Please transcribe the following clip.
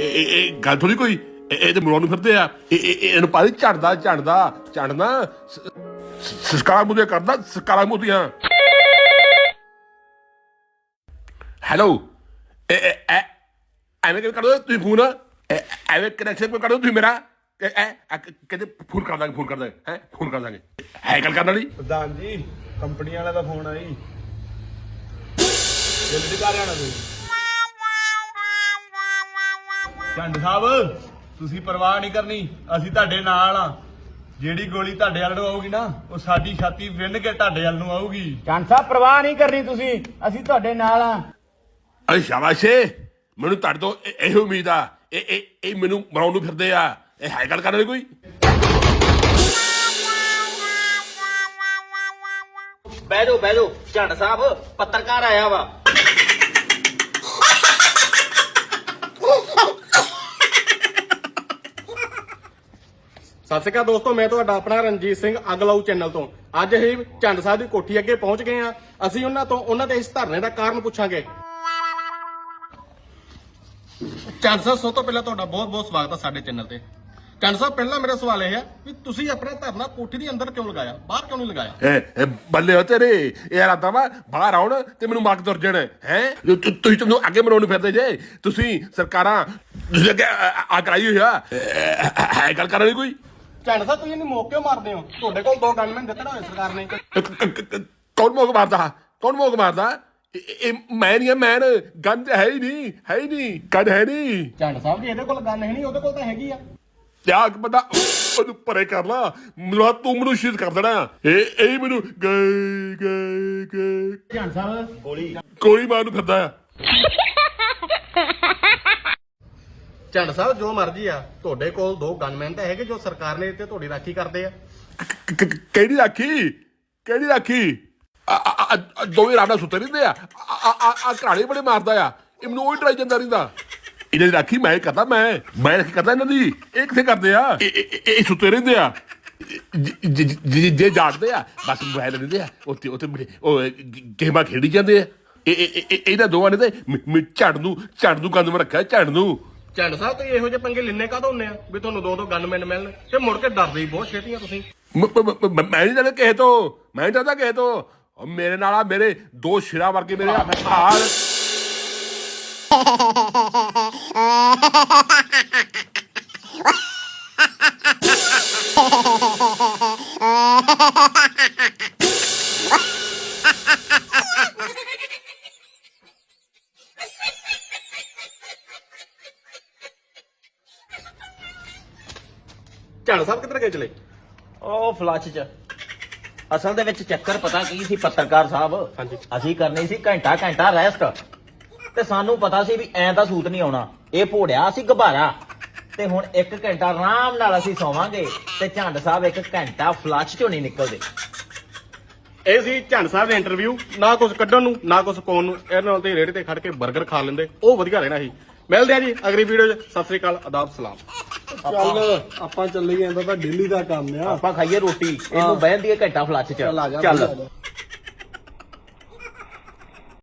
ਇਹ, ਇਹ- ਗੱਲ ਥੋੜੀ ਕੋਈ? ਇਹ ਤੇ ਮਰੋਂ ਫਿਰਦੇ ਆ। ਇਹ ਇਹਨੂੰ ਪਾਣੀ ਝੜਦਾ ਝੜਦਾ, ਝੜਨਾ। ਸਸਕਾਰਾ ਮੁਝੇ ਕਰਦਾ, ਸਸਕਾਰਾ ਮੁਝੀਆਂ ਹੈਲੋ ਐਵੇਂ ਕਿਵੇਂ ਕਰ ਤੁਸੀਂ ਫੋਨ? ਐਵੇਂ ਕਨੈਕਸ਼ਨ ਕਰ ਦੋ ਤੁਸੀਂ ਮੇਰਾ? ਕਹਿੰਦੇ ਫੋਨ ਕਰ ਦਾਂਗੇ, ਫੋਨ ਕਰ ਦਾਂਗੇ, ਹੈ? ਫੋਨ ਕਰ ਦਾਂਗੇ। ਹੈ ਗੱਲ ਕਰਨ ਵਾਲੀ? ਪ੍ਰਧਾਨ ਜੀ, ਕੰਪਨੀ ਵਾਲਿਆਂ ਦਾ ਫੋਨ ਆਈ ਜਲਦੀ ਕਰ ਆਣਾ ਤੁਸੀਂ। ਚੰਡ ਸਾਹਿਬ ਤੁਸੀਂ ਪਰਵਾਹ ਨਹੀਂ ਕਰਨੀ ਅਸੀਂ ਤੁਹਾਡੇ ਨਾਲ ਆ। ਜਿਹੜੀ ਗੋਲੀ ਤੁਹਾਡੇ ਵੱਲ ਨੂੰ ਆਊਗੀ ਨਾ ਉਹ ਸਾਡੀ ਛਾਤੀ ਵਿੰਨ ਕੇ ਤੁਹਾਡੇ ਵੱਲ ਨੂੰ ਆਊਗੀ। ਚੰਦ ਸਾਹਿਬ ਪਰਵਾਹ ਨਹੀਂ ਕਰਨੀ ਤੁਸੀਂ ਅਸੀਂ ਤੁਹਾਡੇ ਨਾਲ ਆ। ਅਰੇ ਸ਼ਾਬਾਸ਼ ਏ ਮੈਨੂੰ ਤੁਹਾਡੇ ਤੋਂ ਇਹ- ਇਹੋ ਉਮੀਦ ਆ ਇਹ ਇਹ ਇਹ ਮੈਨੂੰ ਮਰਾਉਣ ਨੂੰ ਫਿਰਦੇ ਆ। ਇਹ ਹੈ ਗੱਲ ਕਰਨ ਵਾਲੀ ਕੋਈ? ਬਹਿ ਜਾਓ ਬਹਿ ਜਾਓ। ਝੰਡ ਸਾਹਿਬ ਪੱਤਰਕਾਰ ਆਇਆ ਵਾ। ਸਤਿ ਸ਼੍ਰੀ ਅਕਾਲ ਦੋਸਤੋ, ਮੈਂ ਤੁਹਾਡਾ ਆਪਣਾ ਰਣਜੀਤ ਸਿੰਘ ਅਗਲਾਊ ਚੈਨਲ ਤੋਂ। ਅੱਜ ਅਸੀਂ ਝੰਡ ਸਾਹਿਬ ਦੀ ਕੋਠੀ ਅੱਗੇ ਪਹੁੰਚ ਗਏ ਆ ਅਸੀਂ ਉਹਨਾਂ ਤੋਂ, ਉਹਨਾਂ ਦੇ ਇਸ ਧਰਨੇ ਦਾ ਕਾਰਨ ਪੁੱਛਾਂਗੇ। ਝੰਡ ਸਾਹਿਬ, ਸਭ ਤੋਂ ਪਹਿਲਾਂ ਤੁਹਾਡਾ ਬਹੁਤ-ਬਹੁਤ ਸਵਾਗਤ ਹੈ ਸਾਡੇ ਚੈਨਲ ਤੇ। ਝੰਡ ਸਾਹਿਬ, ਪਹਿਲਾ ਮੇਰਾ ਸਵਾਲ ਇਹ ਹੈ ਕਿ ਤੁਸੀਂ ਆਪਣਾ ਧਰਨਾ ਕੋਠੀ ਦੇ ਅੰਦਰ ਕਿਉਂ ਲਗਾਇਆ? ਬਾਹਰ ਕਿਉਂ ਨਹੀਂ ਲਗਾਇਆ? ਇਹ ਬੱਲੇ ਹੋ ਤੇਰੇ। ਇਹ ਇਰਾਦਾ ਵਾ, ਬਾਹਰ ਆਉਣ ਤੇ ਮੈਨੂੰ ਮਾਰ ਕੇ ਤੁਰ ਜਾਣ। ਹੈ? ਤੁਸੀਂ ਤੁਹਾਨੂੰ ਅੱਗੇ ਮਰਾਉਣ ਨੂੰ ਫਿਰਦੇ ਜੇ। ਤੁਸੀਂ ਸਰਕਾਰਾਂ, ਤੁਸੀਂ ਅੱਗੇ ਆ- ਕਰਾਈ ਹੋਈ ਗੱਲ ਕਰਨ ਵਾਲੀ ਕੋਈ? ਝੰਡ ਸਾਹਿਬ ਤੁਸੀਂ ਇਹਨੂੰ ਮੌਕੇ ਮਾਰਦੇ ਹੋ? ਤੁਹਾਡੇ ਕੋਲ ਦੋ ਗਨਮੈਨ ਦਿੱਤੇ ਨਾ ਹੋਏ ਸਰਕਾਰ ਨੇ। ਕੌਣ ਮੋਗ ਮਾਰਦਾ? ਕੌਣ ਮੋਗ ਮਾਰਦਾ? ਇਹ- ਮੈਂ ਨਹੀਂ ਮੈਨ ਗੰਜ ਹੈ ਹੀ ਨਹੀਂ ਹੈ ਹੀ ਨਹੀਂ ਗੰਜ ਹੈ ਨਹੀਂ। ਝੰਡ ਸਾਹਿਬ ਜੀ ਇਹਦੇ ਕੋਲ ਗਨ ਹੈ ਨਹੀਂ ਉਹਦੇ ਕੋਲ ਤਾਂ ਹੈਗੀ ਆ। ਕਿ ਬੰਦਾ ਉਹਨੂੰ ਪਰੇ ਕਰ ਲਾ। ਮੈਨੂੰ ਤੂੰ ਮੈਨੂੰ ਸ਼ਹੀਦ ਕਰ ਦੇਣਾ। ਇਹ ਇਹ ਮੈਨੂੰ ਗਏ ਗਏ ਗਏ। ਚੰਦ ਸਾਹਿਬ ਕੋਈ ਮਾਂ ਨੂੰ ਫਿਰਦਾ। ਆ ਝੰਡ ਸਾਹਿਬ, ਜੋ ਮਰਜ਼ੀ ਆ, ਤੁਹਾਡੇ ਕੋਲ ਦੋ ਗਨਮੈਨ ਤਾਂ ਹੈਗੇ ਜੋ ਸਰਕਾਰ ਨੇ ਦਿੱਤੇ, ਤੁਹਾਡੀ ਰਾਖੀ ਕਰਦੇ ਆ। ਕਿਹੜੀ ਰਾਖੀ? ਕਿਹੜੀ ਰਾਖੀ? ਦੋਵੇਂ ਰਾਣਾ ਸੁੱਤੇ ਰਹਿੰਦੇ ਆ। ਆ ਘਰਾੜੇ ਬੜੇ ਮਾਰਦਾ ਆ। ਇਹ ਮੈਨੂੰ ਉਹ ਡਰਾਈ ਜਾਂਦਾ ਰਹਿੰਦਾ। ਇਹਨਾਂ ਦੀ ਰਾਖੀ ਮੈਂ ਕਰਦਾ, ਮੈਂ। ਮੈਂ ਰਾਖੀ ਕਰਦਾ ਇਹਨਾਂ ਦੀ। ਇਹ ਕਿੱਥੇ ਕਰਦੇ ਆ? ਇਹ- ਸੁੱਤੇ ਰਹਿੰਦੇ ਆ। ਜੇ ਜਾਗਦੇ ਆ, ਬਸ ਮੋਬਾਈਲ ਲੈਂਦੇ ਆ, ਉੱਥੇ ਉੱਥੇ ਉਹ ਗੇਮਾਂ ਖੇਡੀ ਜਾਂਦੇ ਆ। ਇਹ ਇਹਨਾਂ ਦੋਵਾਂ ਨੇ ਤੇ ਝੜ ਨੂੰ ਝੜ ਨੂੰ ਗੰਦ ਮ ਰੱਖਿਆ, ਝੜ ਨੂੰ। ਝੰਡ ਸਾਹਿਬ, ਤੁਸੀਂ ਇਹੋ ਜਿਹੇ ਪੰਗੇ ਲਿੰਨੇ ਕਾਹਤੋਂ ਹੁੰਨੇ ਆ? ਵੀ ਤੁਹਾਨੂੰ ਦੋ ਦੋ ਗਨਮੈਨ ਮਿਲਣ। ਤੇ ਮੁੜ ਕੇ ਡਰਦੇ ਹੀ ਬਹੁਤ ਛੇਤੀ ਆ ਤੁਸੀਂ। ਮ- ਮ- ਮ- ਮ- ਮੈਂ ਨਹੀਂ ਜਾਣਦਾ ਕਿਸੇ ਤੋਂ। ਮੈਂ ਨਹੀਂ ਜਾਣਦਾ ਕਿਸੇ ਤੋਂ। ਉਹ ਮੇਰੇ ਨਾਲ ਆ, ਮੇਰੇ ਦੋ ਸ਼ਿਰਾ ਵਰਗੇ ਮੇਰੇ ਹਾਲ ਝੰਡ ਸਾਹਿਬ ਕਿੱਧਰ ਗਏ ਚਲੇ? ਉਹ ਫਲੱਚ ਚ। ਅਸਲ ਦੇ ਵਿੱਚ ਚੱਕਰ ਪਤਾ ਕੀ ਸੀ ਪੱਤਰਕਾਰ ਸਾਹਿਬ? ਹਾਂਜੀ। ਅਸੀਂ ਕਰਨੀ ਸੀ ਘੰਟਾ ਘੰਟਾ ਰੈਸਟ ਤੇ ਸਾਨੂੰ ਪਤਾ ਸੀ ਵੀ ਐਂ ਤਾਂ ਸੂਤ ਨਹੀਂ ਆਉਣਾ। ਇਹ ਭੋੜਿਆ ਸੀ ਘਬਾਰਾ ਤੇ ਹੁਣ 1 ਘੰਟਾ ਆਰਾਮ ਨਾਲ ਅਸੀਂ ਸੌਵਾਂਗੇ ਤੇ ਝੰਡ ਸਾਹਿਬ 1 ਘੰਟਾ ਫਲੱਚ ਚੋਂ ਨਹੀਂ ਨਿਕਲਦੇ। ਇਹ ਸੀ ਝੰਡ ਸਾਹਿਬ ਦੇ ਇੰਟਰਵਿਊ ਨਾ ਕੁਝ ਕੱਢਣ ਨੂੰ ਨਾ ਕੁਝ ਪਾਉਣ ਨੂੰ। ਇਹਨਾਂ ਨਾਲ ਤੇ ਰੇੜੇ ਤੇ ਖੜ ਕੇ 버ਗਰ ਖਾ ਲੈਂਦੇ। ਉਹ ਵਧੀਆ ਰਹਿਣਾ ਸੀ। ਮਿਲਦੇ ਆ ਜੀ ਅਗਲੀ ਵੀਡੀਓ 'ਚ। ਸਤਿ ਸ੍ਰੀ ਅਕਾਲ ਆਦਾਬ ਸਲਾਮ। ਚੱਲ ਆਪਾਂ ਚੱਲੀਏ ਇਹਦਾ ਤਾਂ ਡੇਲੀ ਦਾ ਕੰਮ ਆ। ਆਪਾਂ ਖਾਈਏ ਰੋਟੀ ਇਹਨੂੰ ਬਹਿਣ ਦੀ ਘੰਟਾ ਫਲੱਚ ਚ। ਚੱਲ।